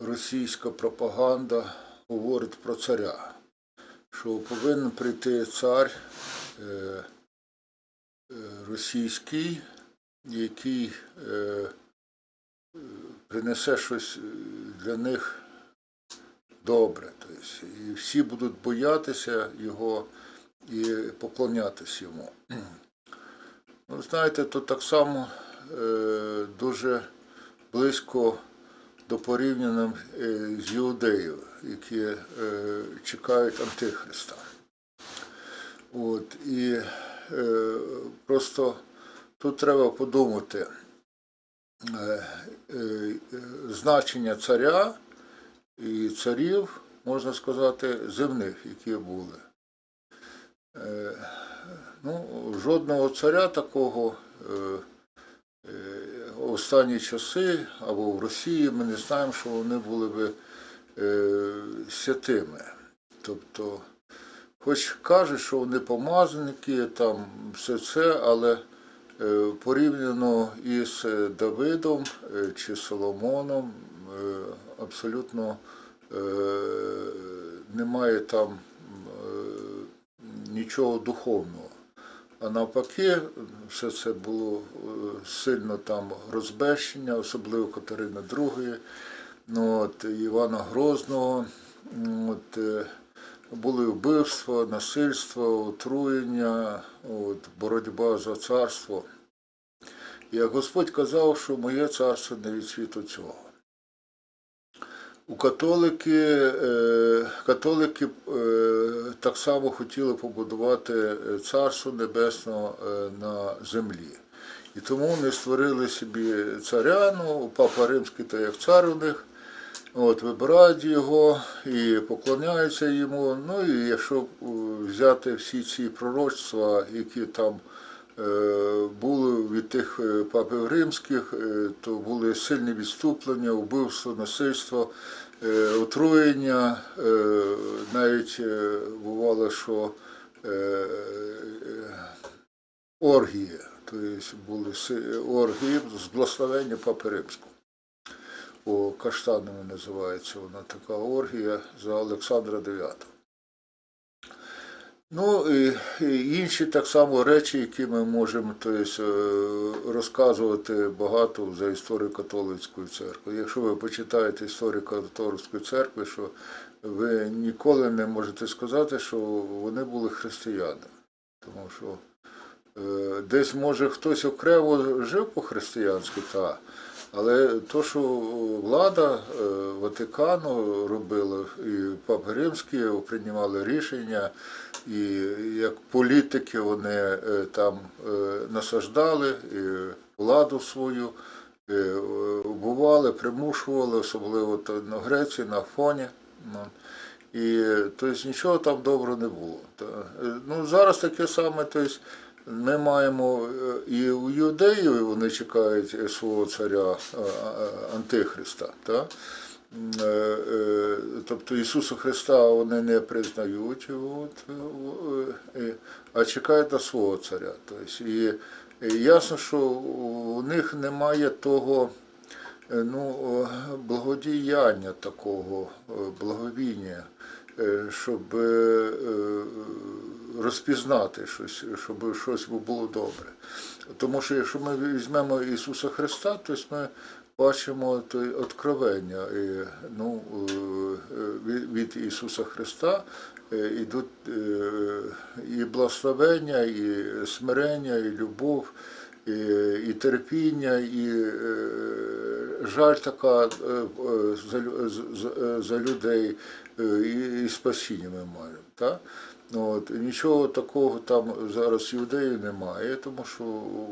російська пропаганда говорить про царя, що повинен прийти цар е, е, російський, який е, принесе щось для них добре. Тобто, і всі будуть боятися його і поклонятися йому. Ну, знаєте, то так само е, дуже близько до порівняним е, з Іудеєю, які е, чекають Антихриста. От, і е, просто тут треба подумати значення царя і царів, можна сказати, земних, які були. Ну, жодного царя такого останні часи або в Росії ми не знаємо, що вони були би е, святими. Тобто, хоч кажуть, що вони помазаники, там все це, але е, порівняно із е, Давидом е, чи Соломоном е, абсолютно е, немає там е, нічого духовного. А навпаки, все це було е, сильно там розбещення, особливо Катерини II, ну, от, Івана Грозного. От, е, були вбивства, насильство, отруєння, от, боротьба за царство. Як Господь казав, що моє царство не від світу цього. У католики, е, католики е, так само хотіли побудувати царство небесне е, на землі. І тому вони створили собі царя, ну, папа римський, то як цар у них, от, вибирають його і поклоняються йому. Ну і якщо взяти всі ці пророцтва, які там були від тих е, папів римських, е, то були сильні відступлення, вбивство, насильство, е, отруєння. е, Навіть е, бувало, що е, е, оргії, тобто були оргії з благословення папи римського. О, каштанами називається вона така оргія за Олександра IX. Ну і, інші так само речі, які ми можемо тобто, розказувати багато за історію католицької церкви. Якщо ви почитаєте історію католицької церкви, що ви ніколи не можете сказати, що вони були християни. Тому що е, десь може хтось окремо жив по-християнськи, та, але то, що влада е, Ватикану робила, і Папа Римський приймали рішення, і як політики вони е, там е, насаждали і владу свою, е, вбивали, примушували, особливо то на Греції, на Афоні. Ну, і тобто нічого там доброго не було. Ну, зараз таке саме, тобто, ми маємо і у юдеї вони чекають свого царя Антихриста. Та? Е, е, Тобто Ісуса Христа вони не признають, от, е, а чекають на свого царя. Тобто, і ясно, що у них немає того ну, благодіяння такого, благовіння, щоб розпізнати щось, щоб щось було добре. Тому що якщо ми візьмемо Ісуса Христа, то ми бачимо то откровення ну, е, е, від- Ісуса Христа е, ідуть і благословення, і смирення, і любов, і, і терпіння, і жаль така за, лю- з- з- за людей, і, і спасіння ми маємо. Так? От, нічого такого там зараз юдеїв немає, тому що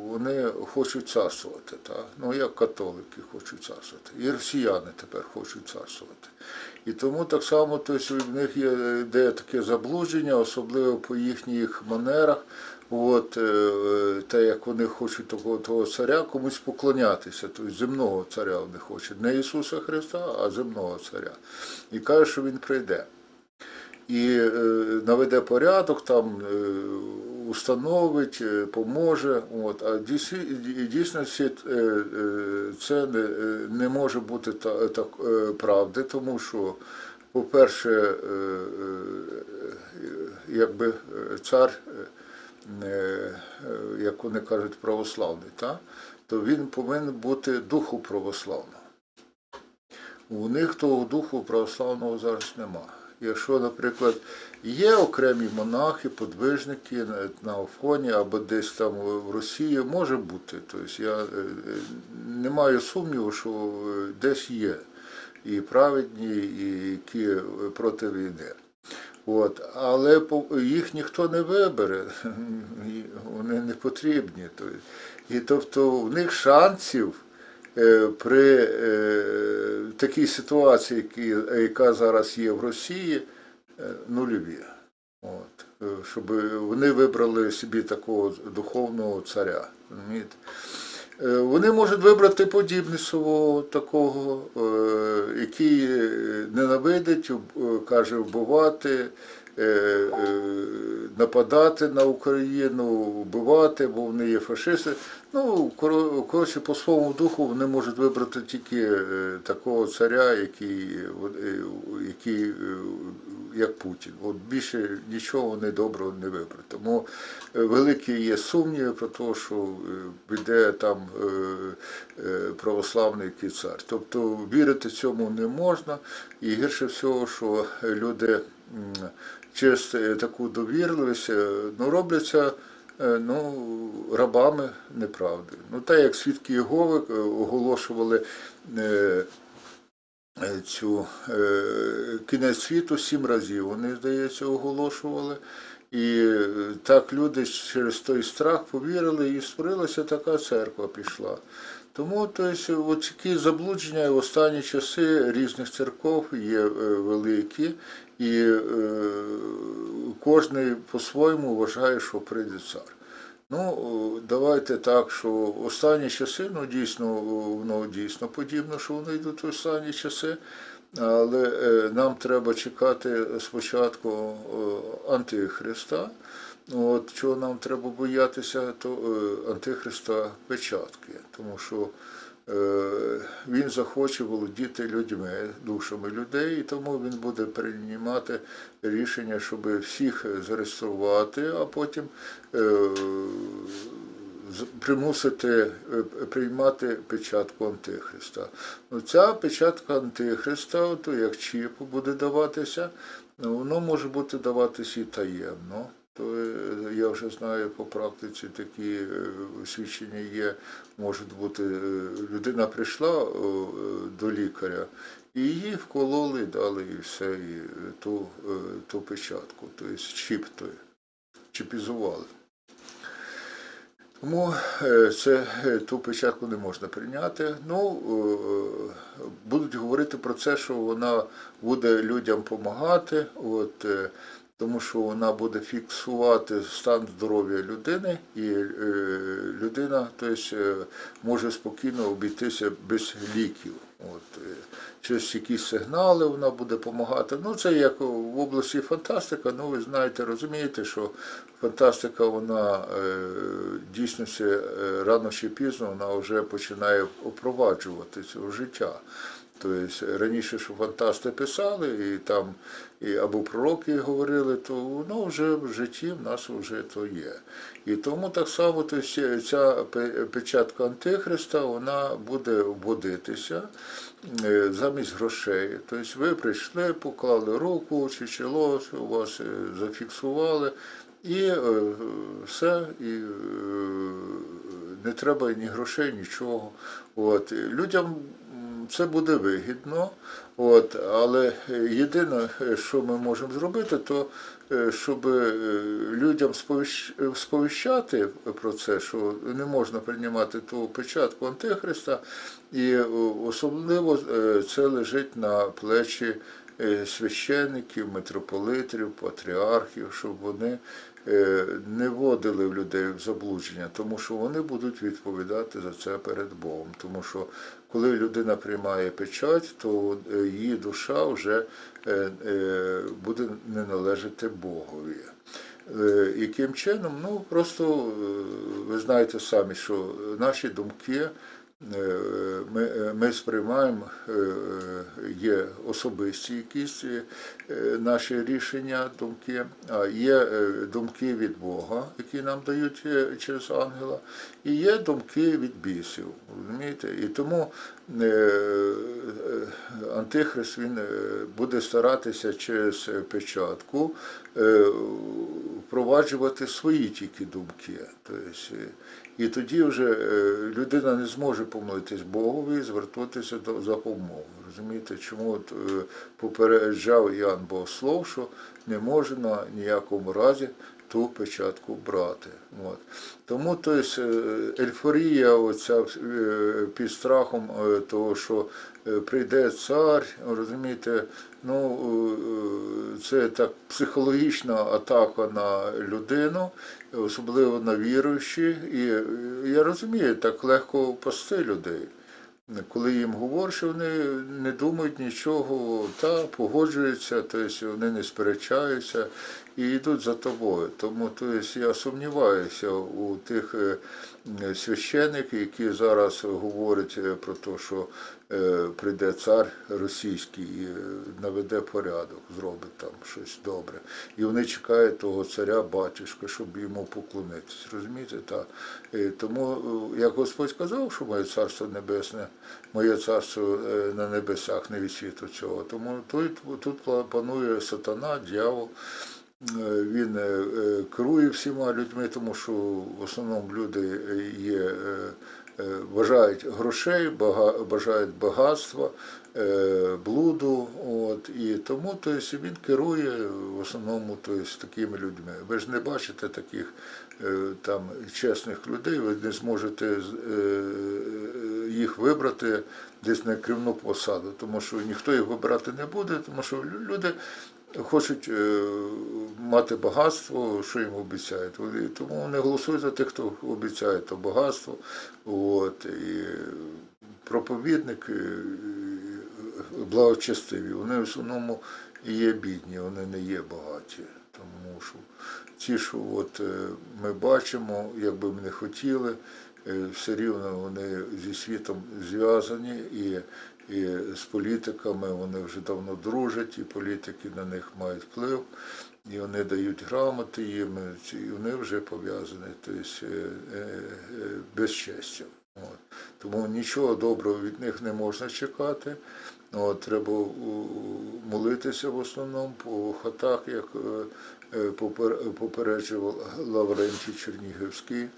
вони хочуть царствувати. Так? Ну, як католики хочуть царствувати. І росіяни тепер хочуть царствувати. І тому так само тобто, в них є де таке заблудження, особливо по їхніх манерах. От, е, те, як вони хочуть такого того царя, комусь поклонятися, тобто земного царя вони хочуть. Не Ісуса Христа, а земного царя. І кажуть, що він прийде і е, наведе порядок там е, установить, е, поможе. От. А е, це не, може бути так, правди, тому що, по-перше, якби цар, як вони кажуть, православний, та? то він повинен бути духу православного. У них того духу православного зараз нема. Якщо, наприклад, є окремі монахи, подвижники на- Афоні або десь там в Росії, може бути. Тобто я е, е, не маю сумніву, що е, десь є і праведні, і які проти війни. От. Але їх ніхто не вибере, вони не потрібні. Тобто. І тобто в них шансів при е, такій ситуації, яка зараз є в Росії, е, нульові. От. Е, Щоб вони вибрали собі такого духовного царя. розумієте. Е, Вони можуть вибрати подібницевого такого, е, який е, ненавидить, е, каже вбивати, е, е, нападати на Україну, вбивати, бо вони є фашисти. Ну, коротше, по своєму духу вони можуть вибрати тільки е, такого царя, який, е, який е, як Путін. От більше нічого вони доброго не виберуть. Тому е, великі є сумніви про те, що е, піде там е, е, православний цар. Тобто вірити цьому не можна, і гірше всього, що люди через таку довірливість е, ну, робляться е, ну, рабами неправди. Ну, так як свідки Єгови е, оголошували цю кінець світу сім разів, вони, здається, оголошували. І так люди через той страх повірили, і створилася така церква пішла. Тому тобто, такі заблудження в останні часи різних церков є е, великі, і е, кожен по-своєму вважає, що прийде цар. Ну, давайте так, що останні часи, ну дійсно, воно дійсно подібно, що вони йдуть в останні часи, але е, нам треба чекати спочатку Антихриста. От чого нам треба боятися, то е, Антихриста печатки, тому що е, він захоче володіти людьми, душами людей, і тому він буде приймати рішення, щоб всіх зареєструвати, а потім е, примусити е, приймати печатку Антихриста. Ну, ця печатка Антихриста, то як чіп буде даватися, ну, воно може бути даватися і таємно. То е, я вже знаю по практиці такі е, свідчення є. Може бути, е, людина прийшла до лікаря, і її вкололи, дали і все, і ту, ту печатку, тобто чіп той, чіпізували. Тому це, ту печатку не можна прийняти. Ну, будуть говорити про це, що вона буде людям допомагати, от, тому що вона буде фіксувати стан здоров'я людини, і е, людина тобто, е, може спокійно обійтися без ліків. От, е, через якісь сигнали вона буде допомагати. Ну, це як в області фантастика, ну ви знаєте, розумієте, що фантастика, вона дійсності е, рано чи пізно вона вже починає впроваджувати цього життя. Тобто раніше, що фантасти писали, і там і або пророки говорили, то воно вже в житті в нас вже то є. І тому так само тобто, ця печатка Антихриста вона буде вводитися е, замість грошей. Тобто ви прийшли, поклали руку чи чоло, у вас е, зафіксували, і е, все, і не треба ні грошей, нічого. От. Людям це буде вигідно, от, але єдине, що ми можемо зробити, то е, щоб е, людям сповіщати про це, що не можна приймати ту печатку Антихриста, і особливо е, це лежить на плечі священників, митрополитів, патріархів, щоб вони не вводили в людей в заблудження, тому що вони будуть відповідати за це перед Богом. Тому що коли людина приймає печать, то е, її душа вже е, е, буде не належати Богові. Яким чином? Ну просто ви знаєте самі, що наші думки ми, е, ми сприймаємо, е, е, є особисті якісь е, наші рішення, думки, а є е, думки від Бога, які нам дають е, через ангела, і є думки від бісів. Розумієте? І тому е, е, Антихрист він е, буде старатися через е, печатку е, впроваджувати свої тільки думки. Тобто, і тоді вже е, людина не зможе помолитись Богові і звертатися до за допомогою. Розумієте, чому от, е, попереджав Іоанн Богослов, що не може на ніякому разі ту печатку брати. От. Тому то есть, е, ейфорія оця е, під страхом е, того, що прийде цар, розумієте, ну це так психологічна атака на людину, особливо на віруючі. І я розумію, так легко пасти людей. Коли їм говорять, що вони не думають нічого, та погоджуються, тобто вони не сперечаються і йдуть за тобою. Тому тобто, я сумніваюся у тих е, священиків, які зараз говорять е, про те, що прийде цар російський і е, наведе порядок, зробить там щось добре. І вони чекають того царя батюшка, щоб йому поклонитись. Розумієте? Та. Е, Тому, е, як Господь сказав, що моє царство небесне, моє царство е, на небесах не від світу цього. Тому тут, тут панує сатана, дьявол. Е, Він е, е, керує всіма людьми, тому що в основному люди є, бажають грошей, бажають багатства, блуду. От, і тому тобто, він керує в основному тобто, такими людьми. Ви ж не бачите таких там чесних людей, ви не зможете їх вибрати десь на керівну посаду, тому що ніхто їх вибирати не буде, тому що люди хочуть е, мати багатство, що їм обіцяють. Тому вони голосують за тих, хто обіцяє то багатство. От, і проповідник е, благочестиві, вони в основному є бідні, вони не є багаті. Тому що ті, що от, е, ми бачимо, як би ми не хотіли, все рівно вони зі світом зв'язані і, і з політиками вони вже давно дружать, і політики на них мають вплив, і вони дають грамоти їм, і вони вже пов'язані тобто, е, е, е. От. Тому нічого доброго від них не можна чекати. От, треба молитися в основному по хатах, як е, е, попер- попереджував Лаврентій Чернігівський.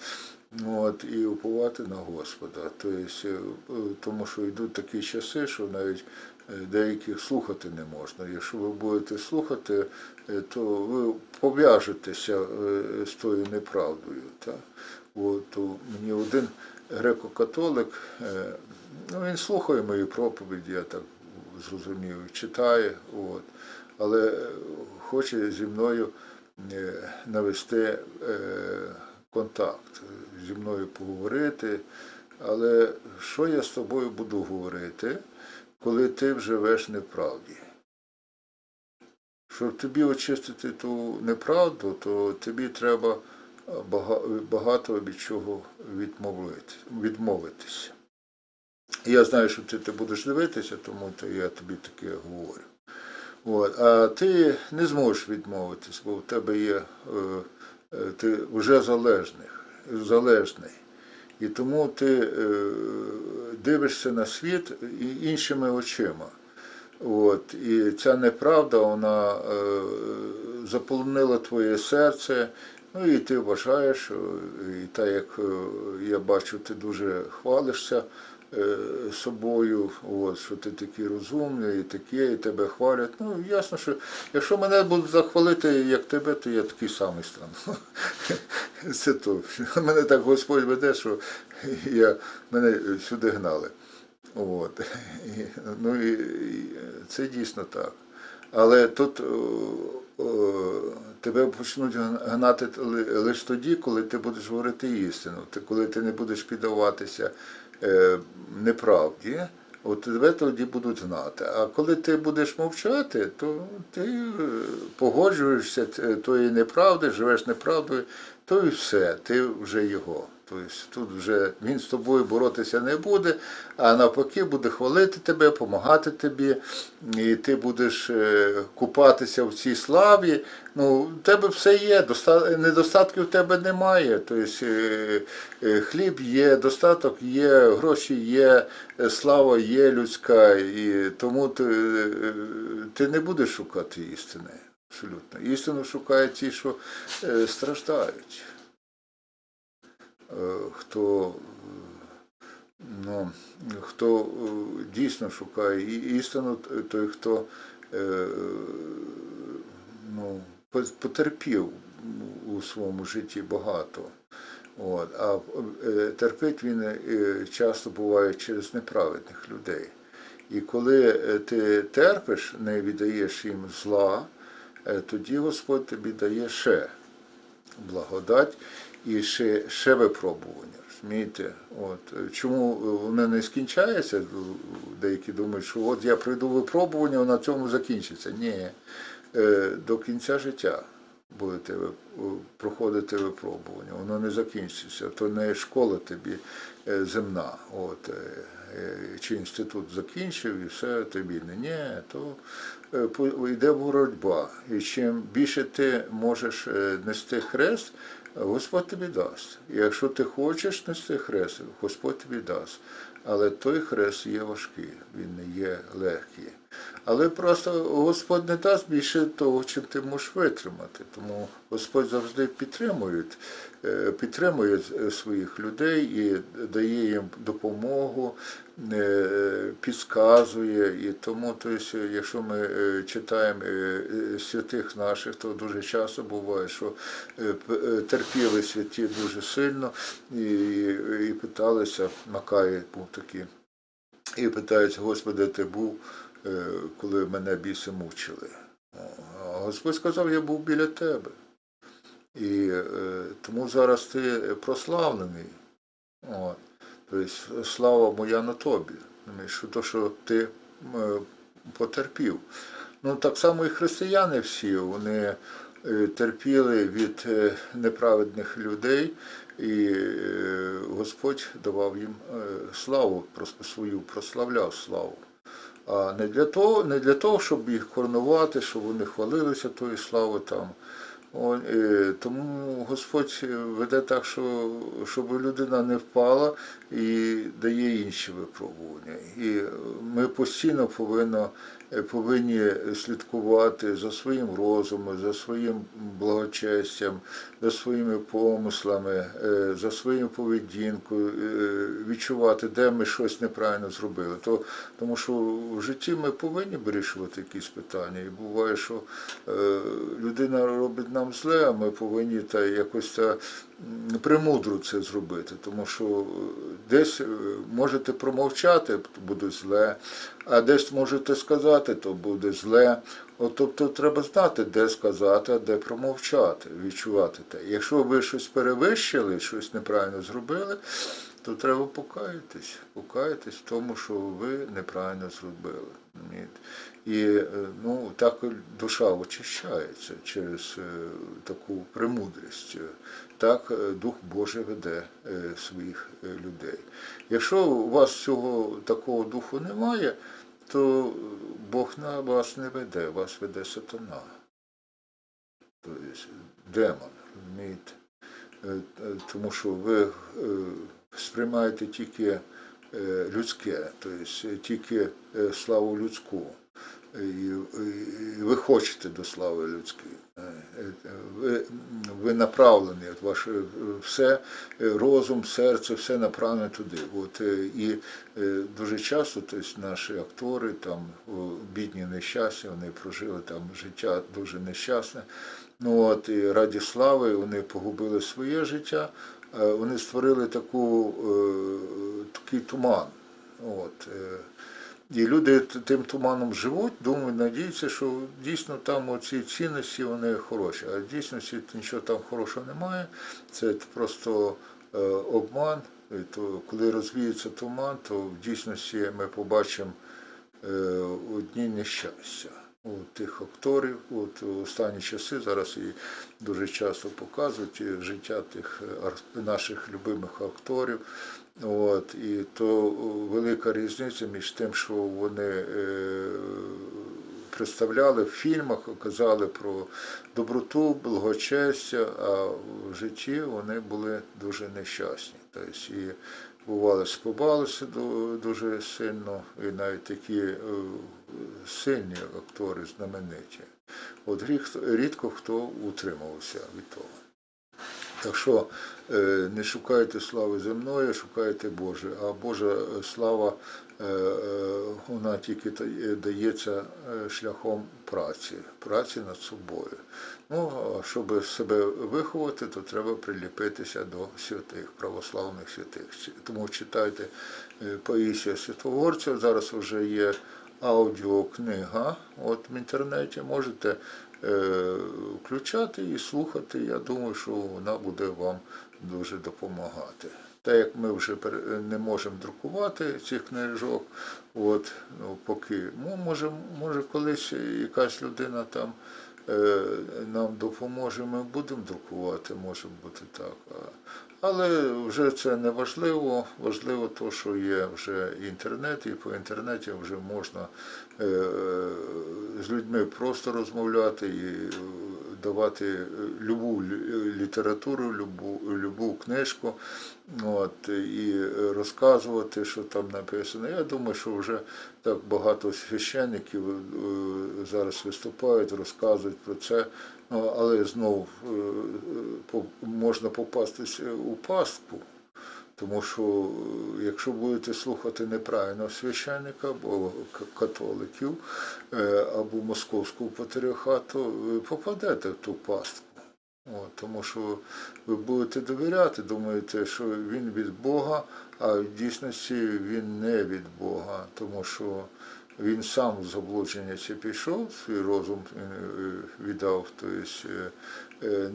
От, і уповати на Господа. Тобто, тому що йдуть такі часи, що навіть е, деяких слухати не можна. Якщо ви будете слухати, то ви пов'яжетеся з тою неправдою. Та? От, мені один греко-католик, ну, він слухає мої проповіді, я так зрозумів, читає, от, але хоче зі мною навести контакт, зі мною поговорити. Але що я з тобою буду говорити, коли ти вживеш неправді? Щоб тобі очистити ту неправду, то тобі треба багато від чого відмовитися. Я знаю, що ти, ти будеш дивитися, тому то я тобі таке говорю. От. А ти не зможеш відмовитись, бо в тебе є, е, е, ти вже залежний, залежний. І тому ти е, дивишся на світ іншими очима. От, і ця неправда, вона е, заполонила твоє серце. Ну і ти вважаєш, і так як е, я бачу, ти дуже хвалишся е, собою, от, що ти такий розумний, і таке, і тебе хвалять. Ну, ясно, що якщо мене будуть захвалити, як тебе, то я такий самий стану. Це то. Мене так Господь веде, що я, мене сюди гнали. От. І, ну і, і це дійсно так. Але тут о, о, тебе почнуть гнати лише тоді, коли ти будеш говорити істину, ти, коли ти не будеш піддаватися е, неправді, от тебе тоді будуть знати. А коли ти будеш мовчати, то ти е, погоджуєшся тої неправди, живеш неправдою, то і все, ти вже його. Тобто тут вже він з тобою боротися не буде, а навпаки буде хвалити тебе, допомагати тобі, і ти будеш е, купатися в цій славі. Ну, в тебе все є, доста- недостатків в тебе немає. Тобто е, е, хліб є, достаток є, гроші є, слава є людська, і тому ти, ти не будеш шукати істини. Абсолютно. Істину шукають ті, що страждають. Хто, ну, хто е, дійсно шукає істину, той, хто е, ну, потерпів у своєму житті багато. От. А е, терпить він часто буває через неправедних людей. І коли ти терпиш, не віддаєш їм зла, тоді Господь тобі дає ще благодать і ще, ще випробування. Розумієте? От. е, Чому вони не скінчаються? Деякі думають, що от я пройду випробування, на цьому закінчиться. Ні. Е, До кінця життя будете проходити випробування, воно не закінчиться, то не школа тобі е, земна. От, е, е, чи інститут закінчив і все, тобі не ні, то е, йде боротьба. І чим більше ти можеш е, нести хрест, Господь тобі дасть. Якщо ти хочеш нести хрест, Господь тобі дасть. Але той хрест є важкий, він не є легкий. Але просто Господь не дасть більше того, чим ти можеш витримати. Тому Господь завжди підтримує, е, підтримує е, своїх людей і дає їм допомогу, е, підказує. І тому, тобто, якщо ми читаємо святих наших, то дуже часто буває, що терпіли святі дуже сильно і, і питалися, Макай був такий, і питаються, Господи, ти був, коли мене біси мучили. А Господь сказав, я був біля тебе. І е, тому зараз ти прославлений. От. Тобто слава моя на тобі. Що то, що ти е, потерпів. Ну так само і християни всі, вони е, терпіли від е, неправедних людей, і е, Господь давав їм е, славу, свою прославляв славу. А не для того, не для того, щоб їх коронувати, щоб вони хвалилися тої слави там. Тому Господь веде так, що, щоб людина не впала і дає інші випробування. І ми постійно повинні, повинні слідкувати за своїм розумом, за своїм благочестям, за своїми помислами, е, за своєю поведінкою, е, відчувати, де ми щось неправильно зробили. То, тому що в житті ми повинні вирішувати якісь питання. І буває, що е, людина робить нам зле, а ми повинні та якось та м, це зробити, тому що е, десь е, можете промовчати, то буде зле, а десь можете сказати, то буде зле. От, тобто треба знати, де сказати, а де промовчати, відчувати те. Якщо ви щось перевищили, щось неправильно зробили, то треба покаятись, покаятись в тому, що ви неправильно зробили. І е, ну, так душа очищається через е, таку премудрість. Так е, Дух Божий веде своїх людей. Якщо у вас цього такого духу немає, то Бог на вас не веде, вас веде сатана. Тобто демон, розумієте? Тому що ви сприймаєте тільки людське, тобто тільки славу людську. Ви хочете до слави людської. Е, е, Ви, ви направлені, от ваше е, все, розум, серце, все направлене туди. От, і дуже часто тобто, наші актори, там, бідні нещасні, вони прожили там життя дуже нещасне. Ну, от, і раді слави вони погубили своє життя, вони створили таку, такий туман. От, і люди тим туманом живуть, думають, надіються, що дійсно там оці цінності вони хороші. А в дійсності нічого там хорошого немає. Це просто е, обман, І то коли розвіється туман, то в дійсності ми побачимо е, одні нещастя у тих акторів. От останні часи зараз і дуже часто показують життя тих е, наших любимих акторів. От, і то велика різниця між тим, що вони е, представляли в фільмах, казали про доброту, благочестя, а в житті вони були дуже нещасні. Тобто і бували, спобалися дуже сильно, і навіть такі е, сильні актори, знамениті. От рідко хто утримувався від того. Так що е, не шукайте слави земної, шукайте Боже. А Божа слава е, е, вона тільки дається шляхом праці, праці над собою. Ну, щоб себе виховати, то треба приліпитися до святих, православних святих. Тому читайте Паїсія Святогорця. Зараз вже є аудіокнига от в інтернеті. Можете включати і слухати. Я думаю, що вона буде вам дуже допомагати. Так як ми вже не можемо друкувати цих книжок, от, ну, поки ну, може, може колись якась людина там е, нам допоможе, ми будемо друкувати, може бути так. Але вже це не важливо. Важливо те, що є вже інтернет, і по інтернеті вже можна е, з людьми просто розмовляти і е, давати е, любу літературу, любу, любу книжку, от, і розказувати, що там написано. Я думаю, що вже так багато священників зараз виступають, розказують про це. Але знов е, е, можна попастися у пастку. Тому що е, якщо будете слухати неправильно священника або католиків, або московського патріархату, ви попадете в ту пастку. От, тому що ви будете довіряти, думаєте, що він від Бога, а в дійсності він не від Бога, тому що він сам в заблудження це пішов, свій розум е, е, віддав тобто,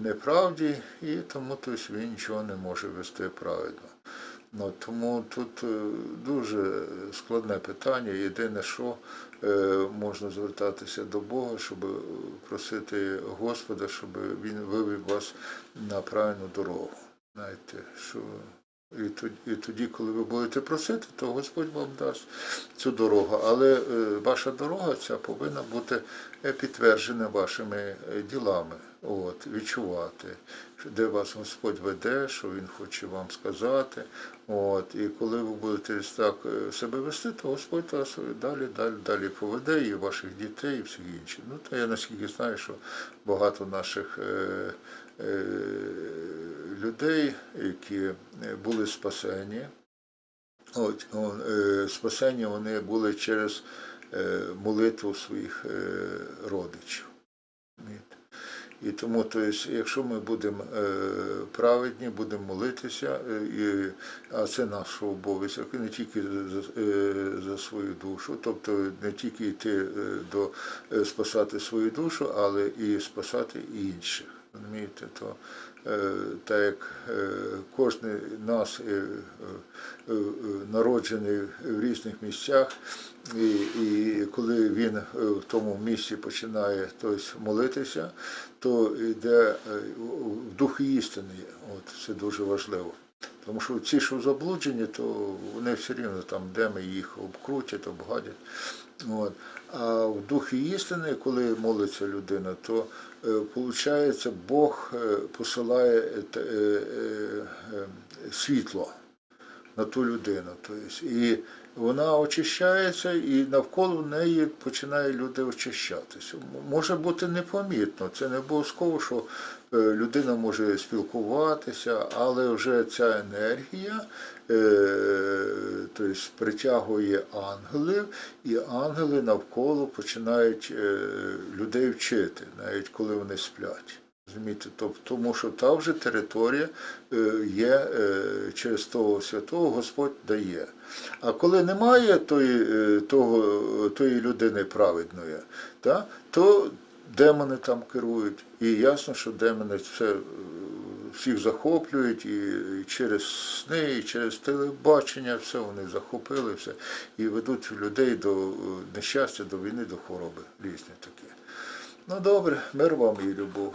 неправді, і тому тобто, він нічого не може вести правильно. Ну, тому тут дуже складне питання. Єдине, що можна звертатися до Бога, щоб просити Господа, щоб Він вивів вас на правильну дорогу. Знаєте, що і тоді, і тоді, коли ви будете просити, то Господь вам дасть цю дорогу. Але е, ваша дорога ця повинна бути е, підтверджена вашими е, ділами. От, відчувати, де вас Господь веде, що Він хоче вам сказати. От, і коли ви будете так себе вести, то Господь вас далі, далі, далі поведе, і ваших дітей, і всіх інших. Ну, то я наскільки знаю, що багато наших е, людей, які е, були спасені, от, он, е, спасені вони були через е, молитву своїх е, родичів. І тому, то есть, якщо ми будемо е, праведні, будемо молитися, е, і, а це наш обов'язок, не тільки за, е, за свою душу, тобто не тільки йти е, до е, спасати свою душу, але і спасати інших. Розумієте, то е, так як е, кожен нас е, народжений в різних місцях, і, і коли він в тому місці починає тобто, молитися, то йде в дух істини. От це дуже важливо. Тому що ці, що заблуджені, то вони все рівно там, де ми їх обкрутять, обгадять. От. А в духі істини, коли молиться людина, то виходить, Бог е, посилає е, е, е, е, світло на ту людину. Тобто, і вона очищається, і навколо неї починають люди очищатися. Може бути непомітно, це не обов'язково, що е, людина може спілкуватися, але вже ця енергія е, тобто, притягує ангелів, і ангели навколо починають е, людей вчити, навіть коли вони сплять. Розумієте, тому що та вже територія е, є е, через того святого Господь дає. А коли немає тої, е, того, тої людини праведної, та, то демони там керують. І ясно, що демони це е, всіх захоплюють і, через сни, і через телебачення, все вони захопили, все, і ведуть людей до е, нещастя, до війни, до хвороби різні такі. Ну добре, мир вам і любов.